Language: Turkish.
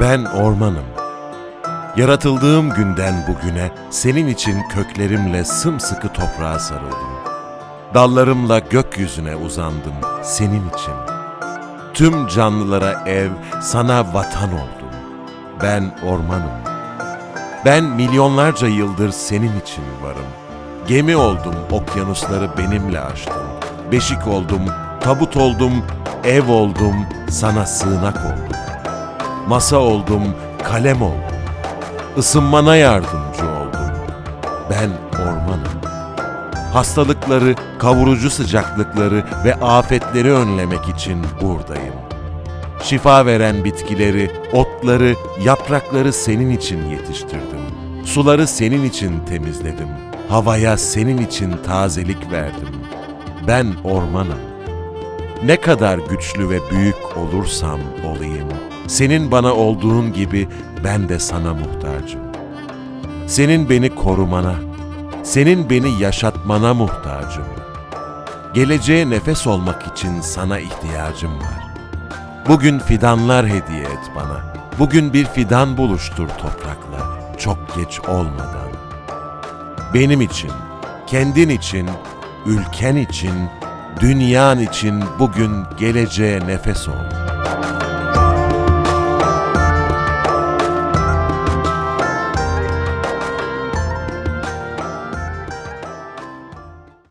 Ben ormanım. Yaratıldığım günden bugüne senin için köklerimle sımsıkı toprağa sarıldım. Dallarımla gökyüzüne uzandım senin için. Tüm canlılara ev, sana vatan oldum. Ben ormanım. Ben milyonlarca yıldır senin için varım. Gemi oldum, okyanusları benimle aştım. Beşik oldum, tabut oldum, ev oldum, sana sığınak oldum. Masa oldum, kalem oldum. Isınmana yardımcı oldum. Ben ormanım. Hastalıkları, kavurucu sıcaklıkları ve afetleri önlemek için buradayım. Şifa veren bitkileri, otları, yaprakları senin için yetiştirdim. Suları senin için temizledim. Havaya senin için tazelik verdim. Ben ormanım. Ne kadar güçlü ve büyük olursam olayım, senin bana olduğun gibi ben de sana muhtacım. Senin beni korumana, senin beni yaşatmana muhtacım. Geleceğe nefes olmak için sana ihtiyacım var. Bugün fidanlar hediye et bana. Bugün bir fidan buluştur toprakla, çok geç olmadan. Benim için, kendin için, ülken için, dünyan için bugün geleceğe nefes ol.